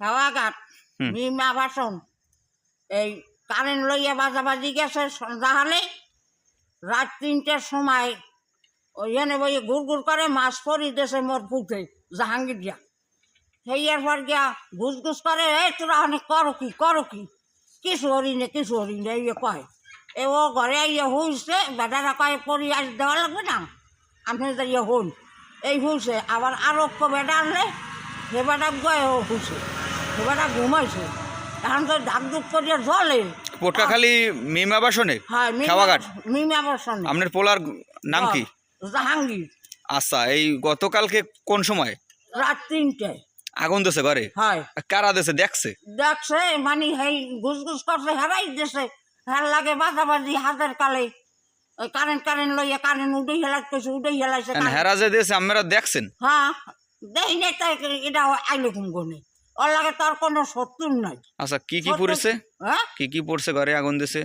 হাওয়াঘাট হুম। মিমা বাসন এই কারেন্ট লইয়া বাজাবাজি গেছে সন্ধ্যা হলে। রাত তিনটের সময় ওইখানে বই ঘুর ঘুর করে মাছ পরি দেশে মোর পুঁতে জাহাঙ্গীর গিয়া সেই এরপর গিয়া ঘুষ ঘুষ করে এই তোরা অনেক করো কি করো কি? কিছু হরি নে কিছু হরি নে ইয়ে কয়। এ ও ঘরে ইয়ে হইছে বেটারা কয় পরি আজ দেওয়া লাগবে না? আপনি তো ইয়ে হন। এই হইছে আবার আরও বেটা আনলে সে বেটা গয়ে হইছে। ঘুমাইছে। এখন তো করিয়া জলে পটকাখালী মিমা বাসনে হ্যাঁ মিমা বসন আপনার পোলার নাম কি? জাহাঙ্গীর। আচ্ছা এই গতকালকে কোন সময়? রাত তিনটায় আগুন দিছে ঘরে? হয়। কারা দেছে? দেখছে? দেখছে মানে হেই ঘুষ ঘুষ করছে হেরাই দিছে। হের লাগে বাজাবাজি হাতের কালে। ওই কারেন্ট কারেন্ট লইয়া কারেন্ট উঠেই হেলাইতেছে উঠেই হেলাইছে হেরা যে দিয়েছে আপনারা দেখছেন? হ্যাঁ নাই তাই এটা আইলো কুম গনে ওর লাগে তার কোনো শত্রু নাই। আচ্ছা কি কি পড়েছে? হ্যাঁ? কি কি পড়ছে ঘরে আগুন দিছে?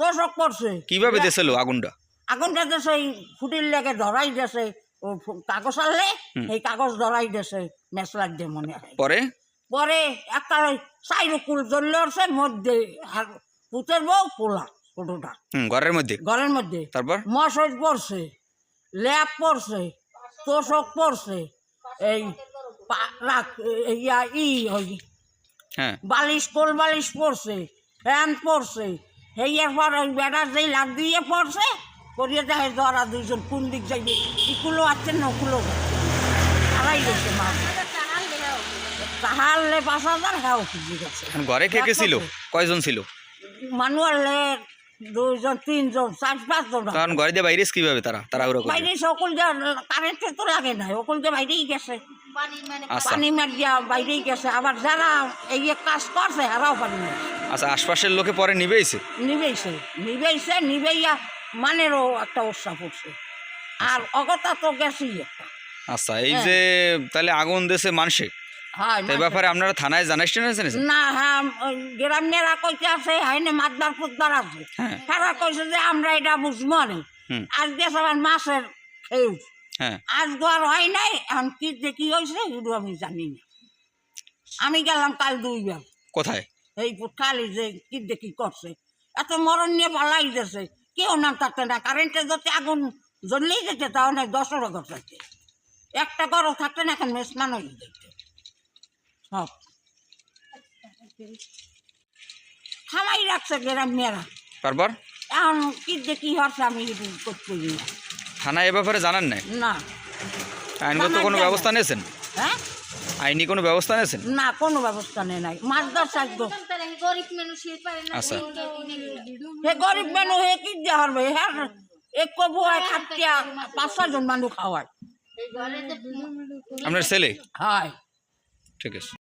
তোষক পড়ছে। কীভাবে দিছিল আগুনটা? আগুনটা দেশে এই ফুটির লেগে ধরাই দেছে ও কাগজ আনলে এই কাগজ ধরাই দেছে মেসলার দিয়ে মনে হয়। পরে? পরে একটা ওই সাইড কুল জ্বললে উঠছে মধ্যে পুতের বউ পোলা ছোটটা। ঘরের মধ্যে? ঘরের মধ্যে। তারপর? মশাই পড়ছে ল্যাপ পড়ছে তোষক পড়ছে এই ইয়া ই ওই হ্যাঁ। বালিশ কোল বালিশ পড়ছে পড়ছে ওই বেড়া যেই লাগ দিয়ে পড়ছে করিয়ে দেখে কোন দিক যাইবে? ইকুলো আছে না ওকুলো? হারাই গেছে মা। পাঁচ হাজার হ্যাঁ খুঁজে গেছে। ঘরে কে কে ছিল? কয়জন ছিল? মানুয়ালে দুইজন তিনজন চার পাঁচজন। কারণ ঘরে দিয়ে বাইরেস কীভাবে তারা তারা বাইরে সকল যে কারেন্টে তো লাগে না সকল যে বাইরেই গেছে। পানি মারিয়া বাইরেই গেছে আবার যারা এই কাজ করছে হারাও পানি আচ্ছা আশপাশের লোকে পরে নিবেইছে? নিবেইছে নিবেইছে নিবেইয়া মানেরও একটা উৎসাহ পড়ছে। আর অগতা তো গেছি একটা। আচ্ছা এই যে তাহলে আগুন মানুষে হ্যাঁ এই ব্যাপারে আপনারা থানায় জানাইছেন না হ্যাঁ ওই গ্রামেরা কইতে আছে হাইনে মাতবার ফুটবার আছে। হ্যাঁ। তারা কইছে যে আমরা এটা বুঝব না। হুম। আজকে সবার মাছের হ্যাঁ আজ আর হয় নাই এখন কি কি হয়েছে এগুলো আমি জানি না। আমি গেলাম কাল দুইবার কোথায়? এই কালি যে কি কি করছে। এত মরণ নিয়ে পালাই দিয়েছে কেউ নাম থাকতে না। কারেন্টে যদি আগুন জ্বললেই যেতে তাহলে দশটা ঘর থাকতে একটা ঘরও থাকতে না এখন মেসমান হয়ে যেত সব। খামাই রাখছে গ্রাম মেয়েরা তারপর? এখন কি যে কি হচ্ছে আমি করতে পারি না এ ব্যাপারে জানান নাই? না। আইনগত কোনো যাব। ব্যবস্থা নিয়েছেন? হ্যাঁ? আইনি কোনো ব্যবস্থা নিয়েছেন? না কোনো ব্যবস্থা নেই নাই। মাছ দশ আসব আচ্ছা। হে গরিব মানুষ হে কি দিয়ে হারবে? হ্যাঁ এক কবু হয় খাটিয়া পাঁচ ছজন মানুষ খাওয়ায়। আপনার ছেলে? হয়। ঠিক আছে।